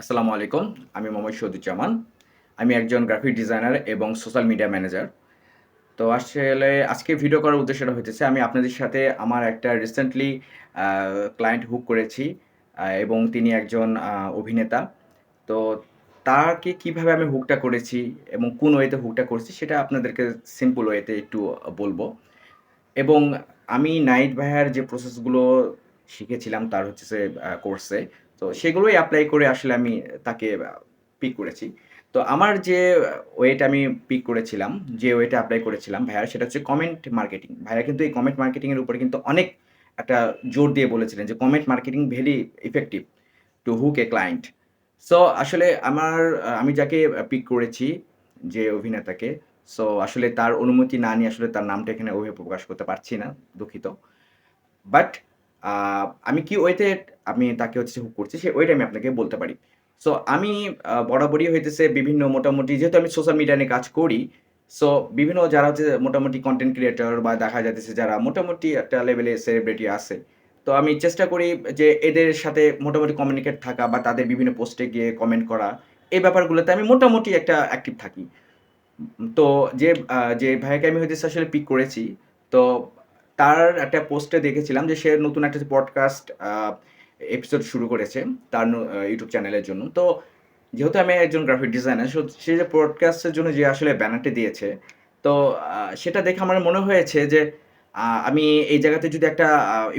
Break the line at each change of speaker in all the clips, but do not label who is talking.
আসসালামু আলাইকুম, আমি মোহাম্মদ শহীদুজ্জামান আমি একজন গ্রাফিক ডিজাইনার এবং সোশ্যাল মিডিয়া ম্যানেজার তো আসলে আজকে ভিডিও করার উদ্দেশ্যটা হইতেছে, আমি আপনাদের সাথে আমার একটা রিসেন্টলি ক্লায়েন্ট হুক করেছি এবং তিনি একজন অভিনেতা। তো তাকে কীভাবে আমি হুকটা করেছি এবং কোন ওয়েতে হুকটা করেছি সেটা আপনাদেরকে সিম্পল ওয়েতে একটু বলব। এবং আমি নাইট ভাইয়ার যে প্রসেসগুলো শিখেছিলাম, তার হচ্ছে কোর্সে তো সেগুলোই অ্যাপ্লাই করে আসলে আমি তাকে পিক করেছি। তো আমার যে ওয়েটা আমি পিক করেছিলাম, যে ওয়েটা অ্যাপ্লাই করেছিলাম ভাইয়ার, সেটা হচ্ছে কমেন্ট মার্কেটিং ভাইয়া কিন্তু এই কমেন্ট মার্কেটিংয়ের উপরে কিন্তু অনেক একটা জোর দিয়ে বলেছিলেন যে comment marketing very effective to hook a client so আসলে আমার আমি যাকে পিক করেছি, যে অভিনেতাকে সো আসলে তার অনুমতি না নিয়ে আসলে তার নামটা এখানে ওইভাবে প্রকাশ করতে পারছি না, দুঃখিত। বাট আমি কি ওয়েতে আমি তাকে হচ্ছে হুক করছি সে ওইটা আমি আপনাকে বলতে পারি। সো আমি বরাবরই হইতেছে বিভিন্ন মোটামুটি, যেহেতু আমি সোশ্যাল মিডিয়া নিয়ে কাজ করি সো বিভিন্ন যারা হচ্ছে মোটামুটি কন্টেন্ট ক্রিয়েটর বা দেখা যাচ্ছে যারা মোটামুটি একটা লেভেলে সেলিব্রিটি আছে, তো আমি চেষ্টা করি যে এদের সাথে মোটামুটি কমিউনিকেট থাকা বা তাদের বিভিন্ন পোস্টে গিয়ে কমেন্ট করা। এই ব্যাপারগুলোতে আমি মোটামুটি একটা অ্যাক্টিভ থাকি। তো যে যে ভাইয়াকে আমি হয়তো আসলে পিক করেছি, তো তার একটা পোস্টে দেখেছিলাম যে সে নতুন একটা পডকাস্ট এপিসোড শুরু করেছে তার ইউটিউব চ্যানেলের জন্য। তো যেহেতু আমি একজন গ্রাফিক ডিজাইনার সে যে পডকাস্টের জন্য যে আসলে ব্যানারটি দিয়েছে, তো সেটা দেখে আমার মনে হয়েছে যে আমি এই জায়গাতে যদি একটা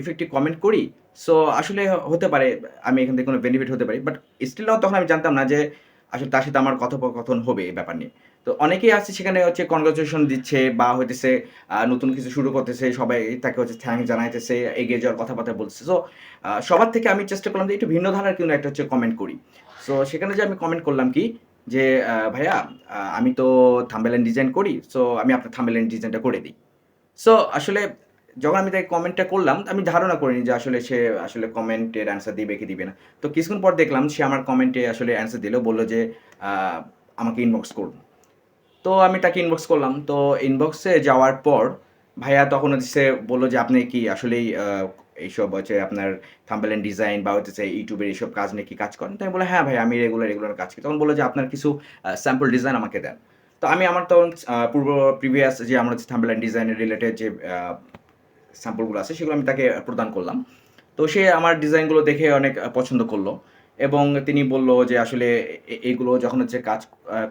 ইফেক্টিভ কমেন্ট করি, সো আসলে হতে পারে, আমি এখান থেকে কোনো বেনিফিট হতে পারি। বাট স্টিল তখন আমি জানতাম না যে আসলে তার সাথে আমার কথোপকথন হবে এই ব্যাপার নিয়ে। তো অনেকেই আছে সেখানে হচ্ছে কনগ্রাচুলেশন দিচ্ছে বা হইতেছে নতুন কিছু শুরু করতেছে, সবাই তাকে হচ্ছে থ্যাংক জানাইতেছে, এগিয়ে যাওয়ার কথাবার্তা বলছে সো সবার থেকে আমি চেষ্টা করলাম যে একটু ভিন্ন ধারার কোনো একটা হচ্ছে কমেন্ট করি। সো সেখানে যে আমি কমেন্ট করলাম কি? যে ভাইয়া আমি তো থাম্বেলেন ডিজাইন করি সো আমি আপনার থাম্বেলেন ডিজাইনটা করে দিই। সো আসলে যখন আমি তাকে কমেন্টটা করলাম, আমি ধারণা করিনি যে আসলে সে আসলে কমেন্টের অ্যান্সার দিবে কি দিবে না। তো কিছুক্ষণ পর দেখলাম সে আমার কমেন্টে আসলে অ্যান্সার দিল, বলল যে আমাকে ইনবক্স করুন। তো আমি তাকে ইনবক্স করলাম। তো ইনবক্সে যাওয়ার পর ভাইয়া তখন হচ্ছে বলল যে, আপনি কি আসলেই এইসব হচ্ছে আপনার থাম্বেলেন ডিজাইন বা হচ্ছে ইউটিউবের এইসব কাজ নিয়ে কি কাজ করেন? তো আমি বলে হ্যাঁ ভাই আমি রেগুলার রেগুলার কাজ করি। তখন বলল যে, আপনার কিছু স্যাম্পল ডিজাইন আমাকে দেন। তো আমি আমার তখন পূর্ব প্রিভিয়াস যে আমার হচ্ছে থাম্বেলেন ডিজাইনের রিলেটেড যে স্যাম্পলগুলো আছে, সেগুলো আমি তাকে প্রদান করলাম। তো সে আমার ডিজাইনগুলো দেখে অনেক পছন্দ করল। এবং তিনি বলল যে আসলে এইগুলো যখন হচ্ছে কাজ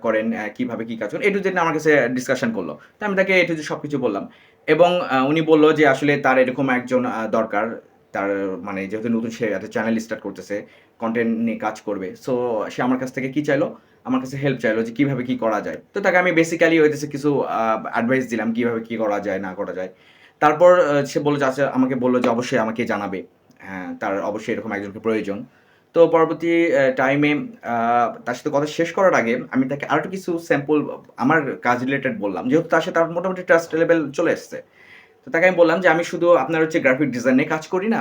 করেন কীভাবে কি কাজ করেন এটু জেনে আমার কাছে ডিসকাশন করল। তো আমি তাকে এটু সব কিছু বললাম। এবং উনি বলল যে আসলে তার এরকম একজন দরকার। তার মানে যেহেতু নতুন সে একটা চ্যানেল স্টার্ট করতেছে কন্টেন্ট নিয়ে কাজ করবে। সো সে আমার কাছ থেকে কি চাইলো? আমার কাছে হেল্প চাইলো যে কীভাবে কি করা যায়। তো তাকে আমি বেসিক্যালি হইতেছে কিছু অ্যাডভাইস দিলাম কীভাবে কি করা যায়, না করা যায়। তারপর সে বলল যে আচ্ছা আমাকে বলল যে, অবশ্যই আমাকে জানাবে। হ্যাঁ তার অবশ্যই এরকম একজনকে প্রয়োজন। তো পরবর্তী টাইমে তার সাথে কথা শেষ করার আগে আমি তাকে আরও কিছু স্যাম্পল আমার কাজ রিলেটেড বললাম। যেহেতু তার সাথে মোটামুটি ট্রাস্ট লেভেল চলে এসছে। তো তাকে আমি বললাম যে, আমি শুধু আপনার হচ্ছে গ্রাফিক ডিজাইন নিয়ে কাজ করি না,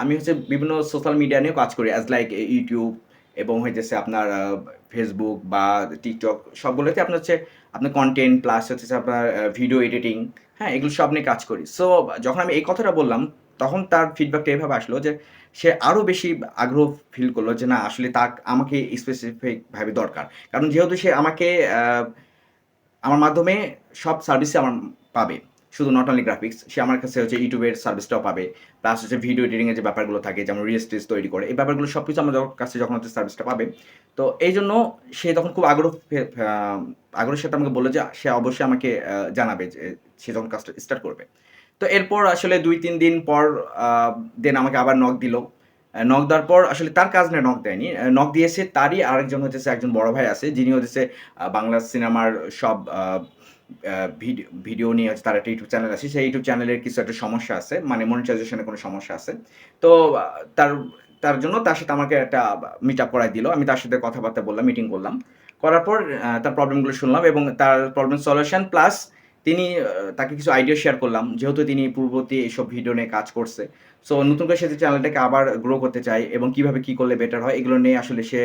আমি হচ্ছে বিভিন্ন সোশ্যাল মিডিয়া নিয়েও কাজ করি অ্যাজ লাইক ইউটিউব এবং হইতেছে আপনার ফেসবুক বা টিকটক সবগুলোতে আপনার হচ্ছে, আপনার কন্টেন্ট প্লাস হচ্ছে আপনার ভিডিও এডিটিং হ্যাঁ এগুলো সব নিয়ে কাজ করি। সো যখন আমি এই কথাটা বললাম তখন তার ফিডব্যাকটা এভাবে আসলো যে সে আরও বেশি আগ্রহ ফিল করল যে না, আসলে তা আমাকে স্পেসিফিকভাবে দরকার। কারণ যেহেতু সে আমাকে আমার মাধ্যমে সব সার্ভিসে আমার পাবে। শুধু নট অনলি গ্রাফিক্স সে আমার কাছে হচ্ছে ইউটিউবের সার্ভিসটাও পাবে। প্লাস হচ্ছে ভিডিও এডিটিংয়ের যে ব্যাপারগুলো থাকে, যেমন টিলস তৈরি করে, এই ব্যাপারগুলো সব কিছু আমার কাছে যখন হচ্ছে সার্ভিসটা পাবে, তো এই জন্য সে তখন খুব আগ্রহ আগ্রহের সাথে আমাকে বলল যে সে অবশ্যই আমাকে জানাবে যে সে যখন কাজটা স্টার্ট করবে। তো এরপর আসলে দুই, তিন দিন পর দেন আমাকে আবার নক দিল। নক দেওয়ার পর আসলে তার কাজ নিয়ে নক দেয়নি। নক দিয়েছে তারই আরেকজন হচ্ছে একজন বড় ভাই আছে, যিনি হচ্ছে বাংলা সিনেমার সব ভিডিও ভিডিও নিয়ে হচ্ছে তার একটা ইউটিউব চ্যানেল আছে। সেই ইউটিউব চ্যানেলের কিছু একটা সমস্যা আছে মানে মনিটাইজেশনের কোনো সমস্যা আছে। তো তার তার জন্য তার সাথে আমাকে একটা মিট আপ করাই দিল। আমি তার সাথে কথাবার্তা বললাম মিটিং করলাম। করার পর তার প্রবলেমগুলো শুনলাম এবং তার প্রবলেম সলিউশন প্লাস তিনি তাকে কিছু আইডিয়া শেয়ার করলাম, যেহেতু তিনি পূর্ববর্তী এইসব ভিডিও নিয়ে কাজ করছে সো নতুন করে সে যে চ্যানেলটাকে আবার গ্রো করতে চায় এবং কীভাবে কি করলে বেটার হয়, এগুলো নিয়ে আসলে সে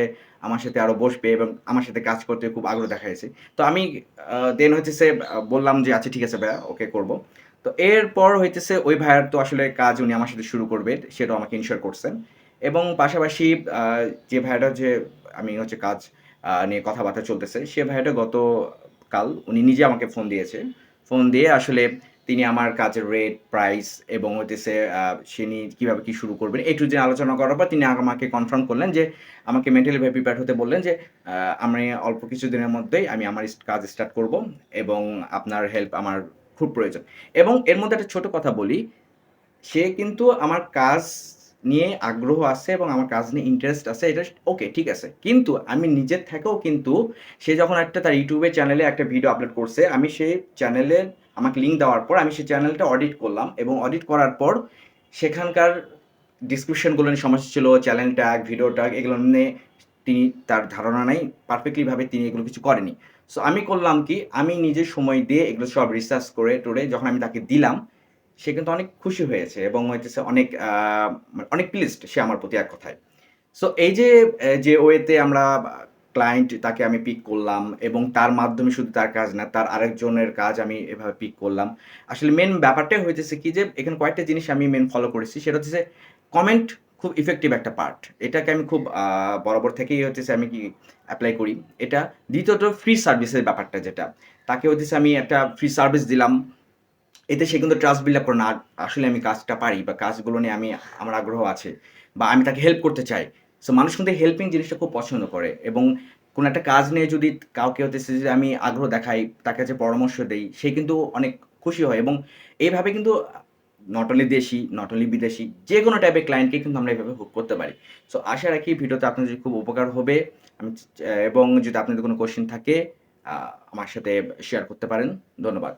আমার সাথে আরও বসবে এবং আমার সাথে কাজ করতে খুব আগ্রহ দেখাইছে তো আমি দেন হইতেছে বললাম যে আচ্ছা ঠিক আছে ভাইয়া ওকে করব তো এরপর হইতেছে, ওই ভাইয়ার তো আসলে কাজ উনি আমার সাথে শুরু করবে, সেটাও আমাকে ইনশিওর করছেন এবং পাশাপাশি যে ভাইয়াটা যে, আমি হচ্ছে কাজ নিয়ে কথাবার্তা চলতেছে। সে ভাইয়াটা গতকাল উনি নিজে আমাকে ফোন দিয়েছে। ফোন দিয়ে আসলে তিনি আমার কাজের রেট, প্রাইস এবং হইতেছে তিনি কীভাবে কি শুরু করবেন to Z আলোচনা করার পর তিনি আমাকে কনফার্ম করলেন যে আমাকে মেন্টালি ভাবে প্রিপেয়ার্ড হতে বললেন যে আমি অল্প কিছু দিনের মধ্যেই আমি আমার কাজ স্টার্ট করব এবং আপনার হেল্প আমার খুব প্রয়োজন। এবং এর মধ্যে একটা ছোট কথা বলি, সে কিন্তু আমার কাজ নিয়ে আগ্রহ আছে এবং আমার কাজ নিয়ে ইন্টারেস্ট আছে এটা ওকে ঠিক আছে। কিন্তু আমি নিজের থেকেও কিন্তু সে যখন একটা তার এর চ্যানেলে একটা ভিডিও আপলোড করছে, আমি সেই চ্যানেলে আমাকে লিঙ্ক দেওয়ার পর আমি সেই চ্যানেলটা অডিট করলাম এবং অডিট করার পর সেখানকার ডেসক্রিপশনগুলো নিয়ে সমস্যা ছিল, চ্যানেল ট্যাগ, ভিডিও ট্যাগ এগুলো নিয়ে তিনি তার ধারণা নাই। পারফেক্টলিভাবে তিনি এগুলো কিছু করেনি। সো আমি করলাম কি আমি নিজে সময় দিয়ে এগুলো সব রিসার্চ করে টরে যখন আমি তাকে দিলাম, সে কিন্তু অনেক খুশি হয়েছে এবং হইতেছে অনেক অনেক প্লিজড সে আমার প্রতি এক কথায়। সো এই যে যে ওয়েতে আমরা ক্লায়েন্ট তাকে আমি পিক করলাম এবং তার মাধ্যমে শুধু তার কাজ না, তার আরেকজনের কাজ আমি এভাবে পিক করলাম। আসলে মেন ব্যাপারটাই হয়েছে কি যে এখানে কয়েকটা জিনিস আমি মেন ফলো করেছি। সেটা হচ্ছে কমেন্ট খুব ইফেক্টিভ একটা পার্ট। এটাকে আমি খুব বরাবর থেকেই হইতেছে আমি কি অ্যাপ্লাই করি। এটা দ্বিতীয়ত ফ্রি সার্ভিসের ব্যাপারটা যেটা। তাকে হচ্ছে আমি একটা ফ্রি সার্ভিস দিলাম। এতে সে কিন্তু ট্রাস্ট বিল্ড আপ করে না। আসলে আমি কাজটা পারি বা কাজগুলো নিয়ে আমি আমার আগ্রহ আছে বা আমি তাকে হেল্প করতে চাই। সো মানুষ কিন্তু হেল্পিং জিনিসটা খুব পছন্দ করে এবং কোনো একটা কাজ নিয়ে যদি কাউকে হইতেছে যে আমি আগ্রহ দেখাই, তার কাছে পরামর্শ দেই, সে কিন্তু অনেক খুশি হয় এবং এইভাবে কিন্তু নট অনলি দেশি, নট অনলি বিদেশি যে কোনো টাইপের ক্লায়েন্টকে কিন্তু আমরা এইভাবে হুক করতে পারি। সো আশা রাখি ভিডিওতে আপনাদের খুব উপকার হবে। আমি এবং যদি আপনাদের কোনো কোয়েশ্চেন থাকে আমার সাথে শেয়ার করতে পারেন। ধন্যবাদ।